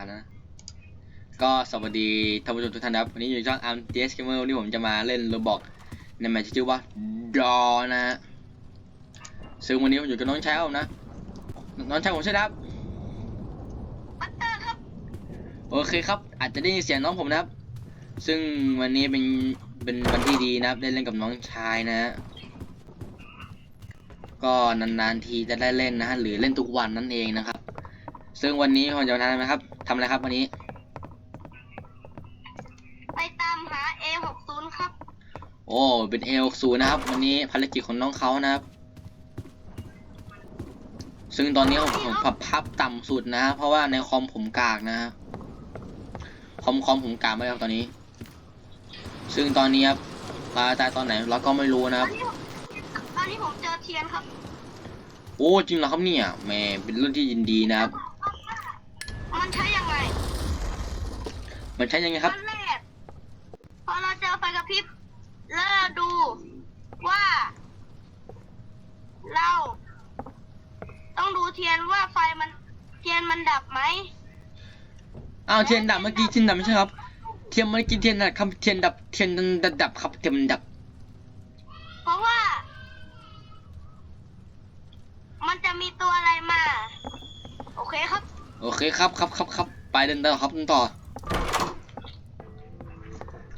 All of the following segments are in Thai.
อะนะก็สวัสดีท่านผู้ชมทุกท่านนะครับวันนี้อยู่ช่องอาร์มเจสเกมเมอร์วันนี้ผมจะมาเล่นโรบอกในแมตช์ที่ชื่อว่าดอนะฮะซึ่งวันนี้ผมอยู่กับน้องชายผมนะ น้องชายผมใช่ไหมครับปัตเตอร์ครับ โอเคครับ อาจจะได้ยินเสียงน้องผมนะครับ ซึ่งวันนี้เป็นเป็นวันที่ดีนะครับ ได้เล่นกับน้องชายนะฮะก็นานๆทีจะได้เล่นนะฮะหรือเล่นทุกวันนั่นเองนะครับ ซึ่งวันนี้ผมจะทำอะไรครับ ทำอะไรครับวันนี้ ไปตามหา A60 ครับ โอ้เป็นเอลซูนะครับ วันนี้ภารกิจของน้องเขานะครับ ซึ่งตอนนี้ผมผมปรับภาพต่ำสุดนะฮะเพราะว่าในคอมผมกากนะฮะคอมคอมผมกากมากครับตอนนี้ ซึ่งตอนนี้ครับตายตายตอนไหนเราก็ไม่รู้นะครับ ตอนนี้ผมเจอเทียนครับ โอ้จริงเหรอครับเนี่ยแหมเป็นเรื่องที่ยินดีนะครับ มันใช้ยังไง มันใช้ยังไงครับขั้นแรกพอเราเจอไฟกระพริบแล้วเราดูว่า เรา ต้องดูเทียนว่าไฟมันเทียนมันดับไหมอ้าวเทียนดับเมื่อกี้เทียนดับไม่ใช่ครับ เทียนเมื่อกี้เทียนดับครับเทียนดับเทียนดับดับครับเทียนดับ เพราะว่า มันจะมีตัวอะไรมา โอเคครับ โอเคครับครับครับครับไปเดินต่อครับเดินต่อ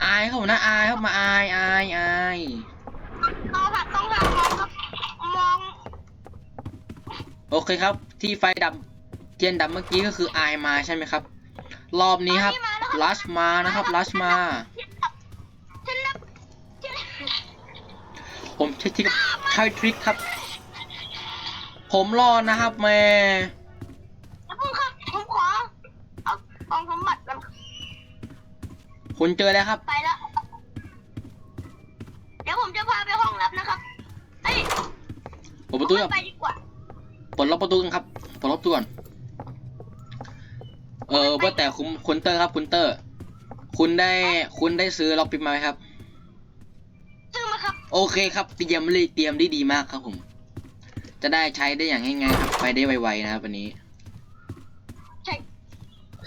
อายครับผมนะอายครับมาอายอายอายต้องหัดต้องหัดมองครับมองโอเคครับ ที่ไฟดับเทียนดับเมื่อกี้ก็คืออายมาใช่ไหมครับ รอบนี้ครับลัชมานะครับลัชมาเทียนดับเทียนดับผมใช้ทริคใช้ทริคครับ ผมรอดนะครับแม่ แล้วพุ่งครับ ผมขอ เอากองสมบัติกัน คุณเจอแล้วครับ ไปแล้วเดี๋ยวผมจะพาไปห้องลับนะครับเฮ้ยเปิดประตูผมครับไม่ไปดีกว่าปลดล็อกประตูกันครับปลดล็อกประตูก่อนเออว่าแต่คุณคุณเตอร์ครับ คุณเตอร์ คุณได้คุณได้ซื้อล็อกปิดมาไหมครับ ซื้อมาครับ โอเคครับเตรียมเลยเตรียมได้ดีมากครับผม จะได้ใช้ได้อย่างง่ายๆครับไปได้ไวๆนะครับวันนี้ ใช่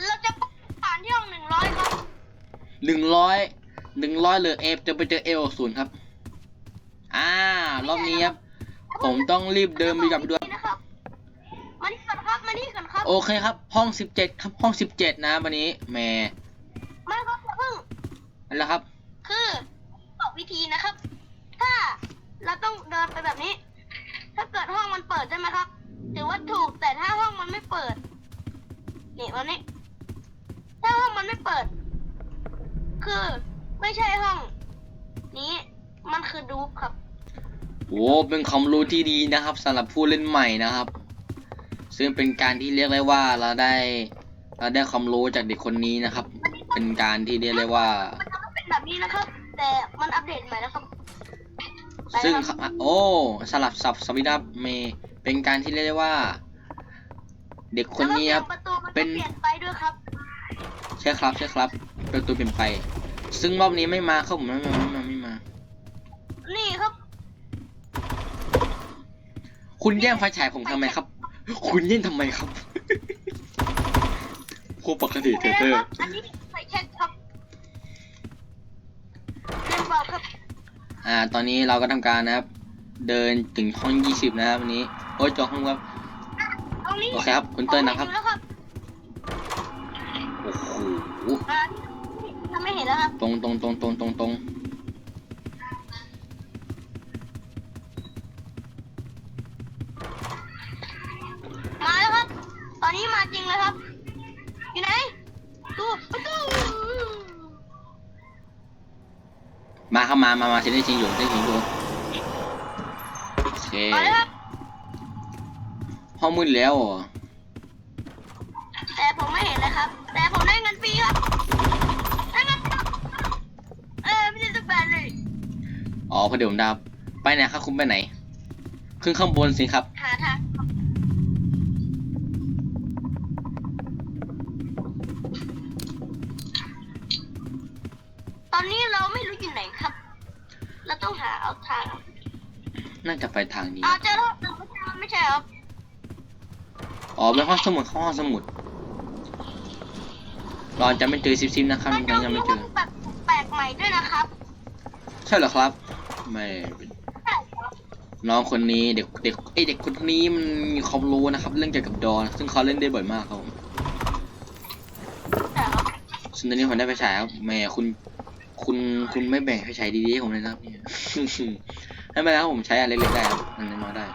เราจะผ่านที่ห้องหนึ่งร้อยครับ หนึ่งร้อยหนึ่งร้อยเลยเอฟจะไปเจอเอลศูนย์ครับ อ่ารอบนี้ครับผมต้องรีบเดินไปกลับไปด้วยนะครับมานี่ก่อนครับมานี่ก่อนครับ โอเคครับ ห้องสิบเจ็ดครับห้องสิบเจ็ดนะวันนี้แหมมาครับอย่าเพิ่งนั่นแหละครับ คือบอกวิธีนะครับ ถ้าเราต้องเดินไปแบบนี้ ถ้าเกิดห้องมันเปิดใช่ไหมครับถือว่าถูกแต่ถ้าห้องมันไม่เปิดนี่วันนี้ ถ้าห้องมันไม่เปิด คือ ไม่ใช่ห้อง นี้ มันคือดูปครับ โอ้เป็นความรู้ที่ดีนะครับสำหรับผู้เล่นใหม่นะครับ ซึ่งเป็นการที่เรียกได้ว่าเราได้ เราได้ความรู้จากเด็กคนนี้นะครับ เป็นการที่เรียกได้ว่า มันจะไม่เป็นแบบนี้นะครับ แต่มันอัปเดตใหม่แล้วครับซึ่งไปแล้วครับโอ้สลับสับสวิดับเมเป็นการที่เรียกได้ว่า เด็กคนนี้ครับ แล้วก็ประตูมันเป็ก็น เปลี่ยนไปด้วยครับ ใช่ครับใช่ครับประตูเปลี่ยนไป ซึ่งรอบนี้ไม่มาครับผมไม่มาไม่มาไม่มา นี่ครับ คุณแย่งไฟฉายผมทำไมครับ คุณแย่งทำไมครับพวกปกติเทเตอคร์รับอันนี้ไฟแช็กครับเรียนบอกครับ อ่า ตอนนี้เราก็ทำการนะครับ เดินถึงห้องยี่สิบนะครับวันนี้ โอ้ยจอห้องครับตรงนี้โอเคครับ คุณเติ้ลนะครับผมเห็แล้วครับ โอ้โห อ่าทำไม่เห็นแล้วครับ ตรงตรงตรงตรงตรงตรงมาแล้วครับ ตอนนี้มาจริงเลยครับ อยู่ไหนตู้ประตูมาเข้ามามามาเซนได้จริงอยู่ได้จริงอยู่โอเคมาแล้วครับ ห้องมืดแล้วเหรอแต่ผมไม่เห็นเลยครับ แต่ผมได้เงินฟรีครับได้เงินฟรีเออไม่ใช่สักบาทเลย อ๋อ พอเดี๋ยวผมดับไปไหนครับ คุณไปไหน ขึ้นข้างบนสิครับ หาทางครับตอนนี้เราไม่รู้อยู่ไหนครับ เราต้องหาเอาทาง น่าจะไปทางนี้อาเจอแล้วไม่ใช่ไม่ใช่ครับอ๋อเป็นห้องสมุดห้องสมุดเราจะไม่เจอซิปซิปนะครับมันยังจะยังมีไม่เจห้อองแบบแปลกใหม่ด้วยนะครับ ใช่เหรอครับ ไม่น้องคนนี้เด็กเด็กไอเด็กคนนี้มันมีความรู้นะครับ เรื่องเกี่ยวกับดอนซึ่งเขาเล่นได้บ่อยมากครับผมใช่ครับซึ่งตอนนี้ผมได้ไปฉายครับแหม่คุณคุณคุณไม่แบ่งไปฉายดีๆผมเลยนะครับเนี่ยไม่เป็นไรครับผมใช้อันเล็กๆได้ครับอันน้อยได้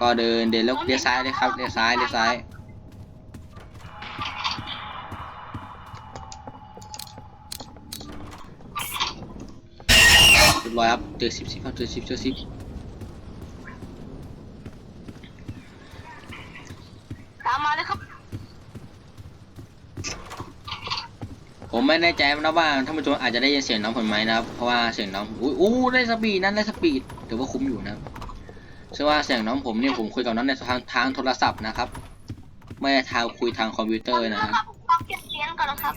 ก็เดินเดินแล้วเลี้ยวซ้ายเลยครับเลี้ยวซ้ายเลี้ยวซ้าย รียบร้อยครับเจอสิบสิบครับเจอสิบเจอสิบตามมาเลยครับ ผมไม่แน่ใจนะว่าท่านผู้ชมอาจจะได้ยินเสียงน้องผมไหมนะครับ เพราะว่าเสียงน้องอุ้ยอู้ได้สปีดนั้นได้สปีดถือว่าคุ้มอยู่นะครับซึ่งว่าเสียงน้องผมเนี่ยผมคุยกับน้องในทางทางโทรศัพท์นะครับ ไม่ได้ทางคุยทางคอมพิวเตอร์นะคครัรับบต้องเก็บเหรียญก่อนนะครับ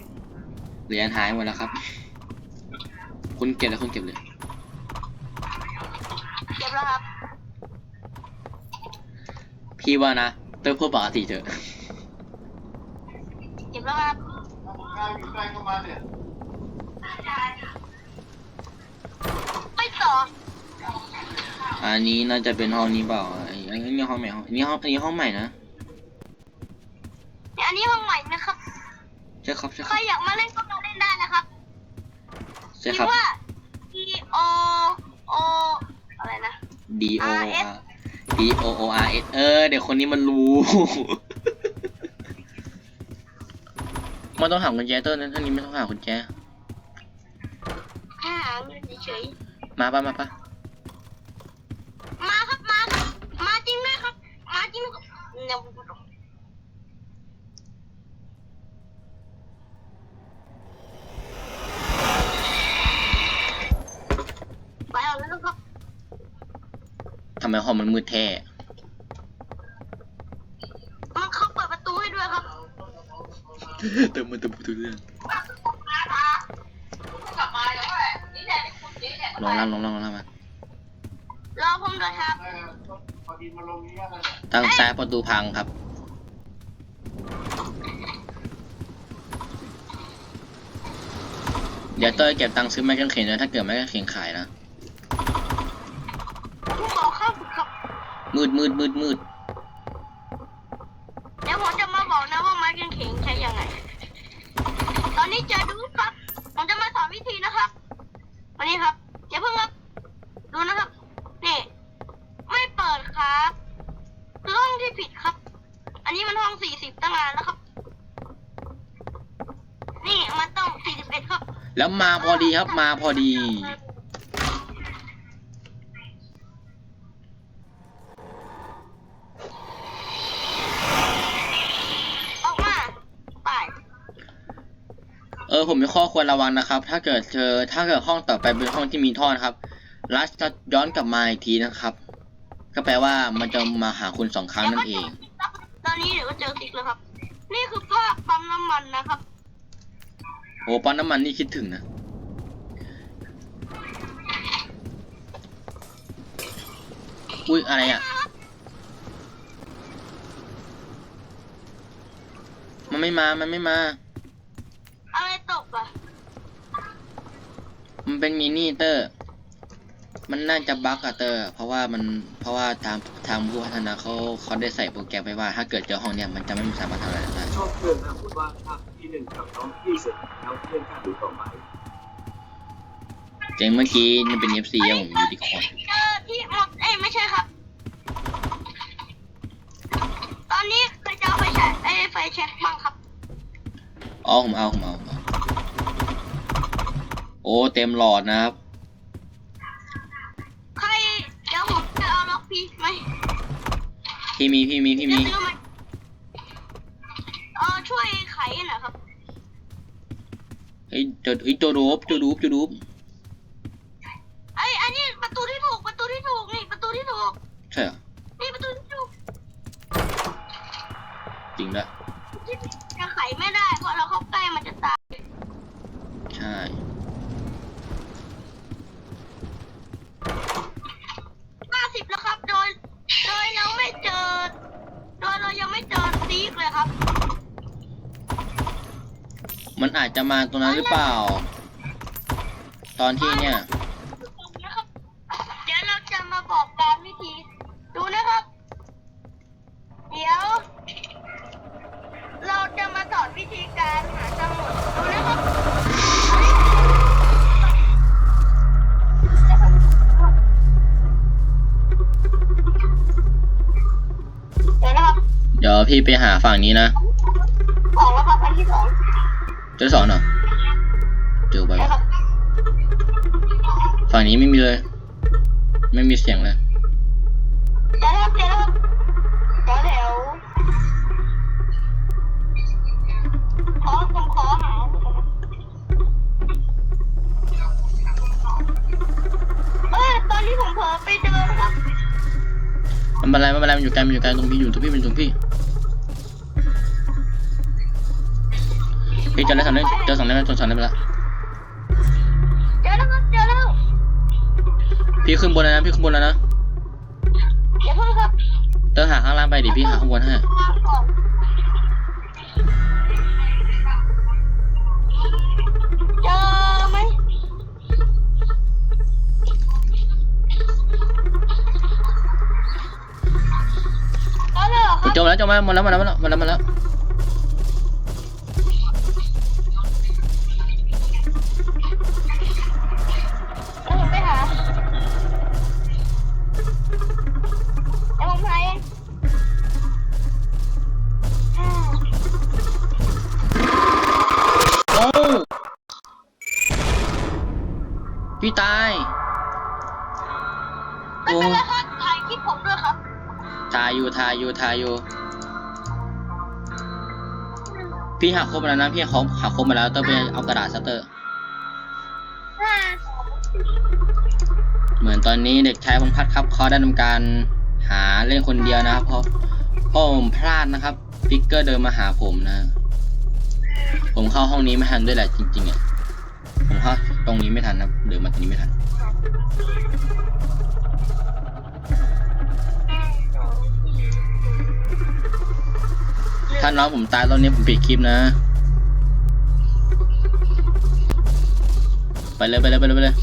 เหรียญหายหมดแล้วครับ คุณเก็บเลยคุณเก็บเลย เก็บแล้วครับ พี่ว่านะเติมเพื่อปกติเถอะเก็บแล้วครับไปต่ออันนี้น่าจะเป็นห้องนี้เปล่าอันนี้อันนี้ห้องใหม่ห้องอันนี้ห้องอันนี้ห้องใหม่นะเนี่ยอันนี้ห้องใหม่นะครับใช่ครับใช่คใครรับอยากมาเล่นก็มาเล่นได้นะครับใช่คิครับดว่า D O O อะไรนะ D O R R S D O O R S เออ เดี๋ยวคนนี้มันรู้ มันต้องหากุญแจต้นนั้นท่านี้ไม่ต้องหากุญแจแค่หาเงินเฉยมาปะมาปะๆมาครับ มาครับมาจริงด้วยครับ มาจริงด้วยครับเนี่ยไปเอาแล้วนะครับ ทำ ไมห้องมันมืดแท้มันเข้าเปิดประตูให้ด้วยครับเติมมันเติมทุกเรื่องลองล่างลองล่างลองล่างมารอผมด้วยครับทางซ้ายประตูพังครับ เดี๋ยวเต้ยเก็บตังค์ซื้อไม้กางเขนด้วยถ้าเกิดไม้กางเขนขายนะ มืดมืดมืดมืดเดี๋ยวผมจะมาบอกนะว่าไม้กางเขนใช้ยังไง ตอนนี้เจอดูครับ ผมจะมาสอนวิธีนะครับ วันนี้ครับอย่าเพิ่งครับ ดูนะครับ นี่ ไม่เปิดครับคือห้องที่ผิดครับ อันนี้มันห้องสี่สิบตั้งนานแล้วครับ นี่มันต้องสี่สิบเอ็ดครับ แล้วมาพอดีครับมาพอดีออกมาไป เออผมมีข้อ ควรระวังนะครับ ถ้าเกิดเจอถ้าเกิดห้องต่อไปเป็นห้องที่มีท่อนะครับรัสจะย้อนกลับมาอีกทีนะครับ ก็แปลว่ามันจะมาหาคุณสองครั้งนั่นเอง ตอนนี้เดี๋ยวก็เจอซิกแล้วครับ นี่คือภาพปั๊มน้ำมันนะครับโอ้ปั๊มน้ำมันนี่คิดถึงนะอุ้ยอะไรอะ มันไม่มา มันไม่มา อะไรตกอะ มันเป็นมินิเตอร์ มันน่าจะบั๊กอะเตอร์ เพราะว่ามัน เพราะว่าทางทางผู้พัฒนาเขาเขาได้ใส่โปรแกรมไว้ว่า ถ้าเกิดเจอห้องเนี่ยมันจะไม่สามารถทำอะไรได้ชอบเพื่อนนะพูดว่าภาพที่หนึ่งกับน้องที่เสร็จแล้วเรื่องการดูต่อไปเจงเมื่อกี้มันเป็น FC อะผมอยู่ดีคอนเจอที่หมดเอ้ยไม่ใช่ครับ ตอนนี้ใครจะเอาไฟแช็กเอ้ยไฟแช็กบ้างครับอ๋อผมเอาผมเอาผมเอาโอ้เต็มหลอดนะครับ ใครเดี๋ยวผมจะเอาล็อกพีไหมพี่มีพี่มีพี่มีจะซื้อไหมเออช่วยไขหน่อยครับเฮ้ยเจอเฮ้ยเจอรูปเจอรูปเจอรูป ไอ้ยอันนี้ประตูที่ถูกประตูที่ถูกนี่ประตูที่ถูก ใช่เหรอ นี่ประตูที่ถูก จริงด้วย ที่จะไขไม่ได้เพราะเราเข้าใกล้มันจะตาย ใช่ ห้าสิบแล้วครับ โดย โดยเราไม่เจอ โดยเรายังไม่เจอซีกเลยครับมันอาจจะมาตรงนั้นหรือเปล่า ตอนที่เนี่ยนะครับเดี๋ยวเราจะมาบอกการวิธี ดูนะครับ เดี๋ยว เราจะมาสอนวิธีการหาสมุดดูนะครับเดี๋ยวนะครับเดี๋ยวพี่ไปหาฝั่งนี้นะ ออกแล้วครับอันที่สอง เจอสองเหรอเจอไปนะครับฝั่งนี้ไม่มีเลย ไม่มีเสียงเลยเดี๋ยวนะครับเดี๋ยวนะครับเดี๋ยวเดี๋ยวขอผมขอหาเอ้ยตอนนี้ผมเผลอไปเดินครับมันเป็นไรไม่เป็นไรมันอยู่ไกลมันอยู่ไกลตรงพี่อยู่ตรงพี่เป็นตรงพี่ พี่เจอแล้วสองเล่มเจอสองเล่มแล้วเจอสองเล่มแล้วเจอแล้วครับเจอแล้วพี่ขึ้นบนแล้วนะพี่ขึ้นบนแล้วนะอย่าเพิ่งครับเตอหาข้างล่างไปดิพี่หาข้างบนให้วางก่อนเจอไหมเจอแล้วเหรอคผมรับเจอมาแล้วเจอมาหมดแล้วหมดแล้วหมดแล้วหมดแล้วหมดแล้ว พี่ตายไม่โอ้เป็นไรครับถ่ายคลิปผมด้วยครับทายอยู่ทายอยู่ทายอยู่ พี่หักครบแล้วนะพี่เขาหักครบมาแล้วเตอร์ไปเอากระดาษซัตเตอร์ห้าเหมือนตอนนี้เด็กชายพงษ์พัฒน์ครับเขาได้ทำการหาเล่นคนเดียวนะครับเพราะเพราะผมพลาดนะครับฟิกเกอร์เดินมาหาผมนะ ผมเข้าห้องนี้ไม่ทันด้วยแหละจริงๆอะผมเข้าต รงนี้ไม่ทันนะเดินมาตรงนี้ไม่ทันถ้าน้องผมตายตอนนี้ผมปิดคลิปนะ ไปเลยไปเลยไปเลยไปเลย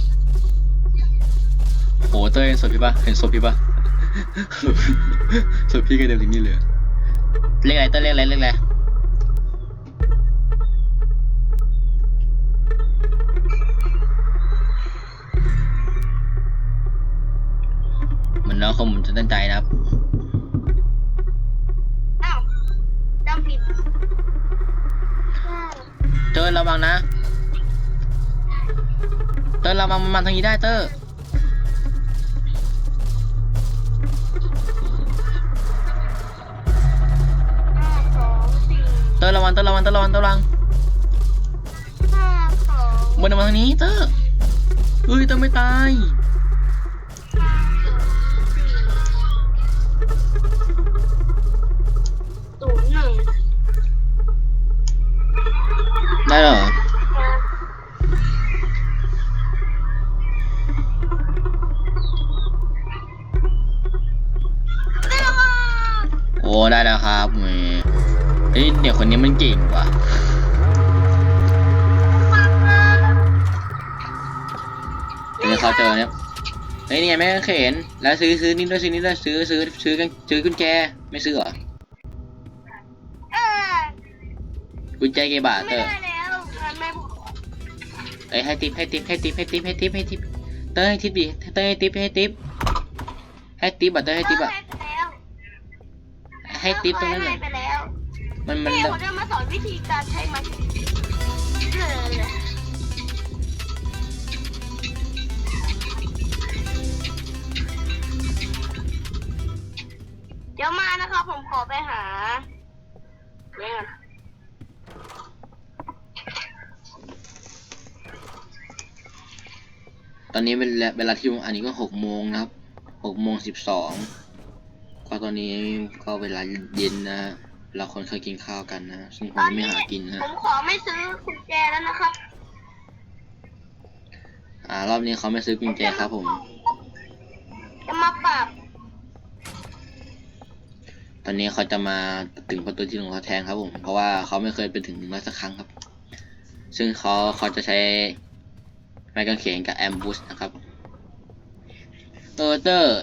โหเต้ยเห็นศพพี่ปะเห็นศพพี่ปะศพพี่ก็เดินถึงนี่เลยเรียกอะไรเต้ยเรียกอะไรเรียกอะไร มือนน้องเขาผมจะตั้งใจนะครับ อ้าวจำผิดห้าเตอร์ระวังนะ เตอร์ระวังมันมาทางนี้ได้เตอร์ห้าสองสี่เตอร์ระวังเตอร์ระวังเตอร์ระวังเตอร์ระวังห้าสองมันมาทางนี้เตอร์เฮ้ยเตอร์ไม่ตาย ได้เหรอได้แล้วค่ะโอ้ได้แล้วครับแหมเฮ้ยเด็กคนนี้มันเก่งว่ะเดี๋ยวเขาเจอเนี่ยเฮ้ยนี่ไงแม่งเขนแล้วซื้อซื้อนี่ด้วยซื้อนี่ด้วยซื้อซื้อซื้อกันซื้อกุญแจไม่ซื้อเหรออ่ากุญแจกี่บาทไม่เตอร์ อ้ยให้ทิปให้ทิปให้ทิปให้ทิปให้ทิปให้ทิปเตอร์ให้ทิปดิเตอร์ให้ทิปให้ทิปให้ทิปอะเตอร์ให้ทิปอะให้ไปแล้วให้ทิปตรงนั้นให้เลยไปแล้วมันมันนี่เขาจะมาสอนวิธีการใช้มันเลยเดี๋ยวมานะครับผมขอไปหาเนี่ยก่อน ต อนนี้เวลาเวลาที่ผมอันนี้ก็หกโมงนะครับหกโมงสิบสองก็ตอนนี้ก็เวลาเย็นนะเราคนเคยกินข้าวกันนะ ซึ่งผมยังไม่หากินนะผมขอไม่ซื้อกุญแจแล้วนะครับ อ่ารอบนี้เขาไม่ซื้อกุญแจครับผม จะมาปรับ ตอนนี้เขาจะมาถึงประตูที่หนึ่งเขาแทนครับผม เพราะว่าเขาไม่เคยไปถึงหนึ่งร้อยสักครั้งครับ ซึ่งเขาเขาจะใช้ ไม้กางเขนกับแอมบูสนะครับเออเตอร์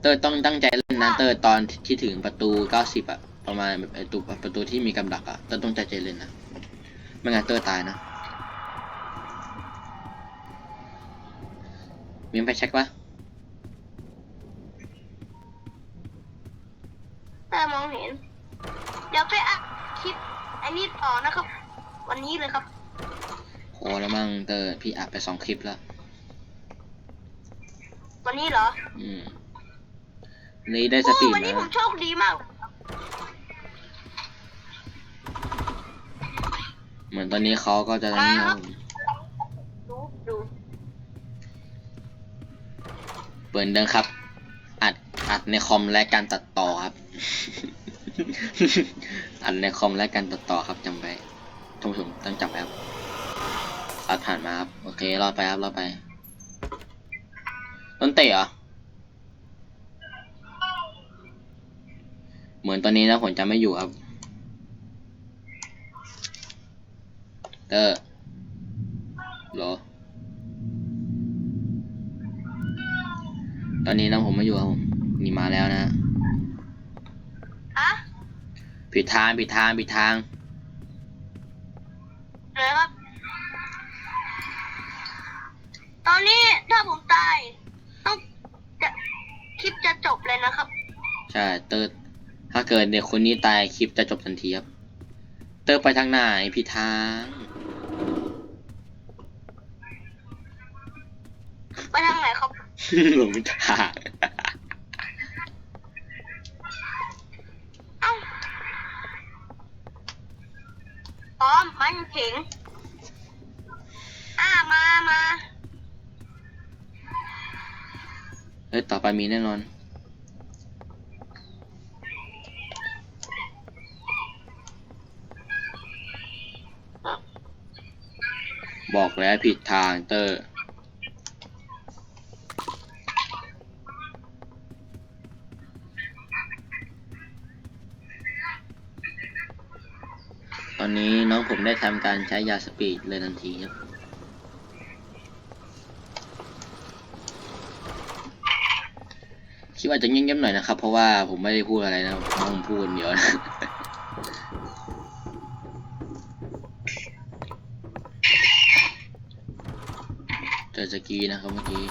เตอร์ต้องตั้งใจเล่นนะเตอร์ตอนที่ถึงประตูเก้าสิบอะประมาณแบบไอตูประตูที่มีกำดักอะเตอร์ต้องตั้งใจเล่นนะไม่งั้นเตอร์ตายนะมีไปเช็คปะแต่มองเห็น เดี๋ยวไปอัดคลิปอันนี้ต่อนะครับ วันนี้เลยครับ โอ้แล้วมั่งเตอร์พี่อัดไปสองคลิปแล้ว วันนี้เหรออืม นี่ได้สโอ้ตรีมวันนี้นะผมโชคดีมาก เหมือนตอนนี้เขาก็จะนี่ครับดูดูเปิดเดิมครับ อัดอัดในคอมและการตัดต่อครับ อัดในคอมและการตัดต่อครับจำไว้ท่านผู้ชมต้องจำไว้ครับตั ดผ่านมาครับ โอเครอดไปครับรอดไปต้นเตะเหรอ เหมือนตอนนี้นะผมจะไม่อยู่ครับ เตอร์เหรอ ตอนนี้นะผมไม่อยู่ครับผมนี่มาแล้วนะฮะผิดทางผิดทางผิดทางไหนครับ ตอนนี้ถ้าผมตาย ต้องจะคลิปจะจบเลยนะครับ ใช่เตอร์ถ้าเกิดเด็กคนนี้ตายคลิปจะจบทันทีครับ เตอร์ไปทางไหนผิดทางไปทางไหนครับ หลงทางเอ้าพร้อมมันเข็งอ่ามามา เฮ้ยต่อไปมีแน่นอน บอกแล้วผิดทางเตอร์ตอนนี้น้องผมได้ทำการใช้ยาสปีดเลยทันทีครับ คิดว่าจะเงียบๆหน่อยนะครับ เพราะว่าผมไม่ได้พูดอะไรนะน้องผมพูดคนเดียวนะเจอสกีนะครับเมื่อกี้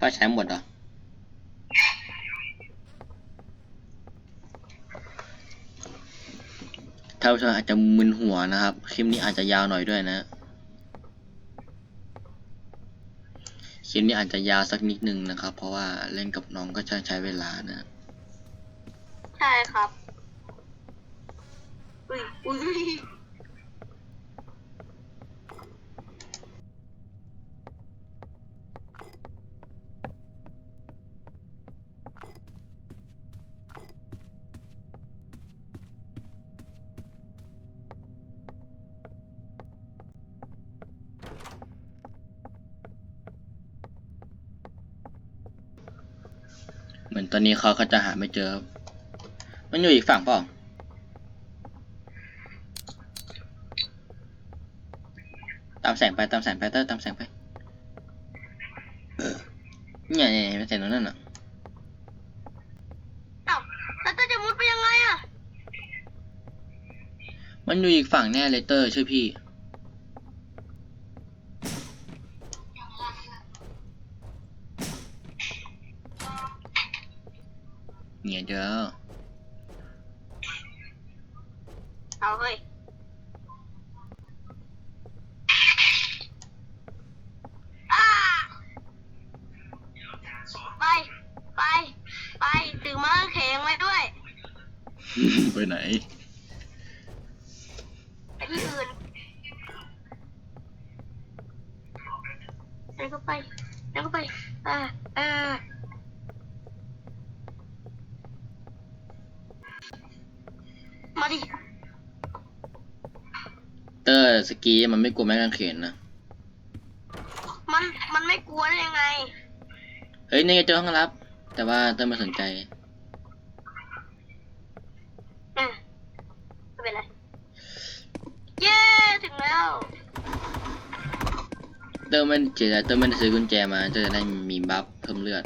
ป้าใช้หมดเหรอท่านผู้ชมอาจจะมึนหัวนะครับ คลิปนี้อาจจะยาวหน่อยด้วยนะ คลิปนี้อาจจะยาวสักนิดนึงนะครับ เพราะว่าเล่นกับน้องก็จะใช้เวลานะ ใช่ครับ อุ้ยอุ้ย ตอนนี้เขาก็จะหาไม่เจอครับมันอยู่อีกฝั่งเปล่าตามแสงไปตามแสงไปเตอร์ตามแสงไปเนี่ยเนี่ยเนี่ยแสงตรงนั้นน่ะเอ้าแล้วจะมุดไปยังไงอะ มันอยู่อีกฝั่งแน่เลยเตอร์ช่วยพี่ เนี่ยเจอเอาเฮ้ยอ่าไป ไป ไป ถือไม้กางเขงไว้ด้วย ไปไหน ไม่กลัวแม่กางเขนนะ มันมันไม่กลัวได้ยังไง เฮ้ยนี่ไงเจอห้องรับ แต่ว่าเต้ยไม่สนใจ อืมไม่เป็นไร เย้ ถึงแล้ว เต้ยไม่เจอเต้ยไมันด้ซื้อกุญแจมาจะได้มีบัฟเพิ่มเลือด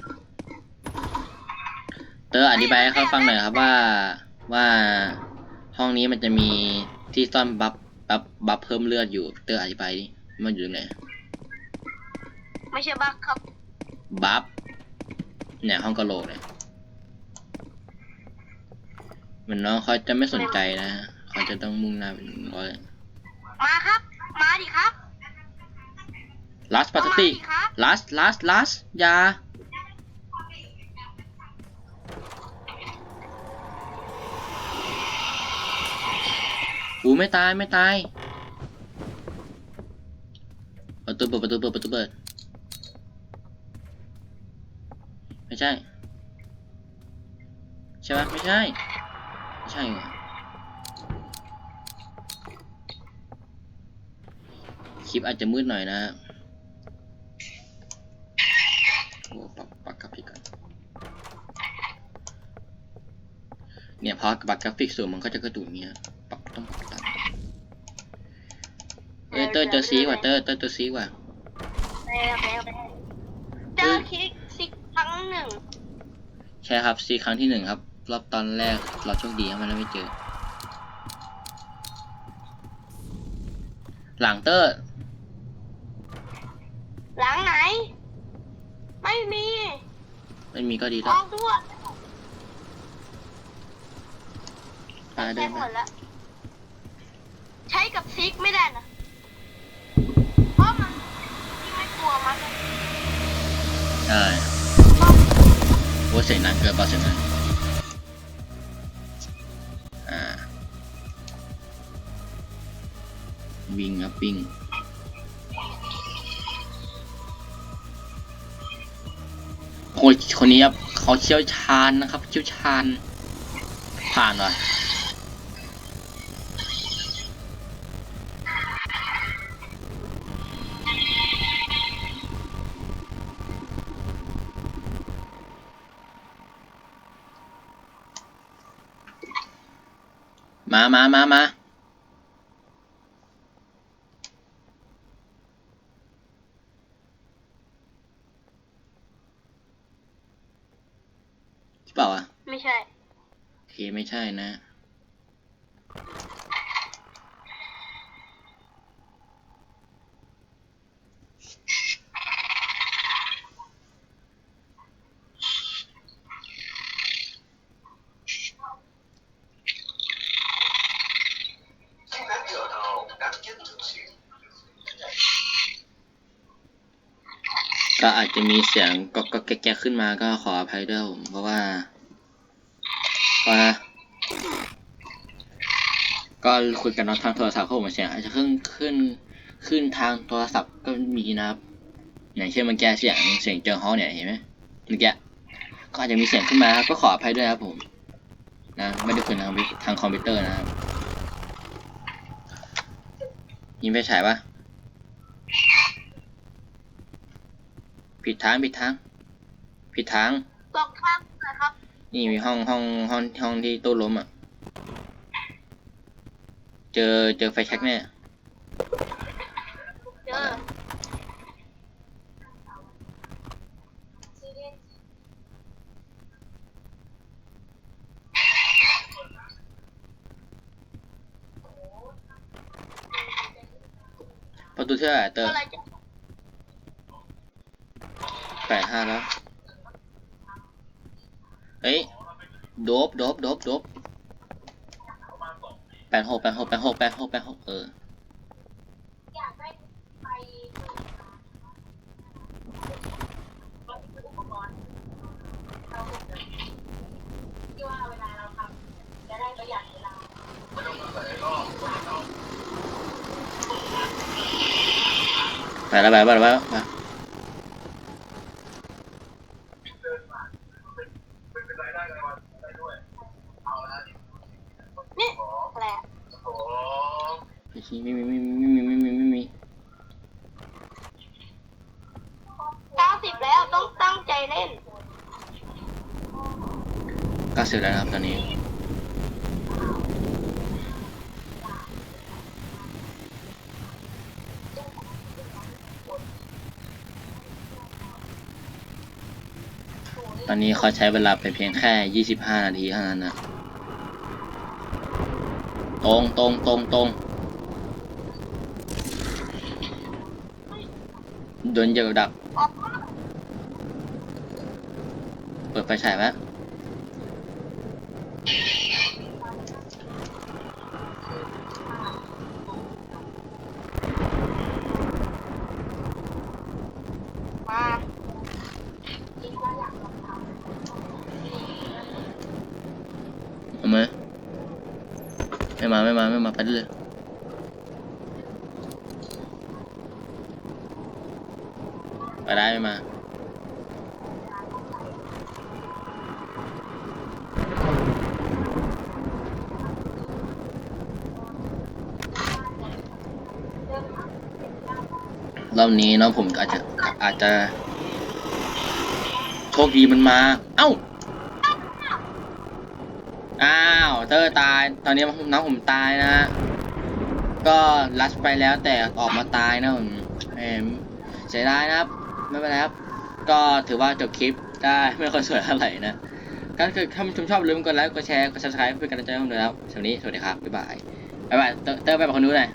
เต้ยอธิบายให้เขาฟังหน่อยครับว่าว่าห้องนี้มันจะมีที่ซ่อนบัฟ บัฟบัฟเพิ่มเลือดอยู่เตอร์อธิบายดิมันอยู่ตรงไหนไม่ใช่บักครับ บัฟเนี่ยห้องกะโหลกเนี่ยเหมือนน้องเขาจะไม่สนใจนะฮะเขาจะต้องมุ่งหน้าไปหนึ่งร้อยมาครับ มาดิครับลัสปาสติมาดิครับลัสลัสลัสยา อูไม่ตายไม่ตายประตูเปิดประตูเปิดประตูเปิดไม่ใช่ใช่ปะไม่ใช่ไม่ใช่เหรอคลิปอาจจะมืดหน่อยนะโอ้ปรับปรับกราฟิกก่อนเนี่ยพอปรับกราฟิกสูงมันก็จะกระตุกเงี้ยปรับต้องปรับต เอ้ยเตอร์เจอซีกว่าเตอร์เตอร์เจอซีกว่าไปไปไปเจอคลิกซิกครั้งหนึ่งใช่ครับซีครั้งที่หนึ่งครับ รอบตอนแรกเราโชคดีครับมันไม่เจอ หลังเตอร์ หลังไหน ไม่มีไม่มีก็ดีอแล้วอกด้วยตายได้ใช้ไหหมมดแล้วใช้กับซิกไม่ได้นะ เพราะมันที่ไม่ก ลัวมันใช่โอ้เสียงดังเกินเปเสียงดังอ่าวิ่งครับวิ่งโคนคนนี้ครับเขาเชี่ยวชาญนะครับ เชี่ยวชาญผ่านว่ะ มามามามาใช่เปล่าวะไม่ใช่ โอเค ไม่ใช่นะ ก็อาจจะ มีเสียงก็ก็แก๊กขึ้นมาก็ขออภัยด้วยผมเพราะว่าว่าก็คุยกันนาะทางโทรศัพท์เขากว่าเสียงอาจจะขึ้นขึ้นขึ้นทางโทรศัพท์ก็มีนะครับอย่างเช่นมื่อกี้เสียงเสียงเจอฮอเนี่ยเห็นไหมเมื่อกี้ก็อาจจะมีเสียงขึ้นมาก็ขออภัยด้วยครับผม นะไม่ได้คุยทางทางคอมพิวเตอร์นะครับยิงไปฉายปะ ผิดทางผิดทางผิดทางบอกทางหน่อยครับ นี่มีห้องห้องห้องห้องที่ตู้ล้มอะ เจอเจอไฟแช็กแน่เจอประตูที่เท่าไหร่เตอก็ร์เลยจะ แปดห้าแล้ว เฮ้ย โดบโดบโดบโดบแปดหกแปดหกแปดหกแปดหกแปดหกเออไปแล้วไปแล้วไปแล้ว มีมีมีมีมีมีมีมีมีเก้าสิบแล้วต้องตั้งใจเล่น เก้าสิบแล้วครับตอนนี้ ตอนนี้เขาใช้เวลาไปเพียงแค่ยี่สิบห้านาทีเท่านั้นนะ ตรงตรงตรงตรง โดนเหยียบดัก เปิดไฟฉายไว้ มา เอาไหมไม่มาไม่มาไม่มาไปเลย ไปได้ไม่มารอบนี้เนาะผมอาจจะอาจจะ โชคดีมันมา เอ้า อ้าว เตอร์ตาย ตอนนี้น้องผมตายนะฮะ ก็ลัดไปแล้วแต่ออกมาตายนะผมเอ็มเสียดายนะครับ ไม่เป็นไรครับ ก็ถือว่าจบคลิปได้ไม่ค่อยสวยเท่าไหร่นะก็คือถ้าชมชอบลืมกดไลค์กดแชร์กด subscribe เพื่เป็นกำลังใจให้ผมด้วยนะครับสวัสดีสวัสดีครับบ๊ายบายบ๊ายบายเตอร์เตอร์ไปบอกคนนู้นหน่อย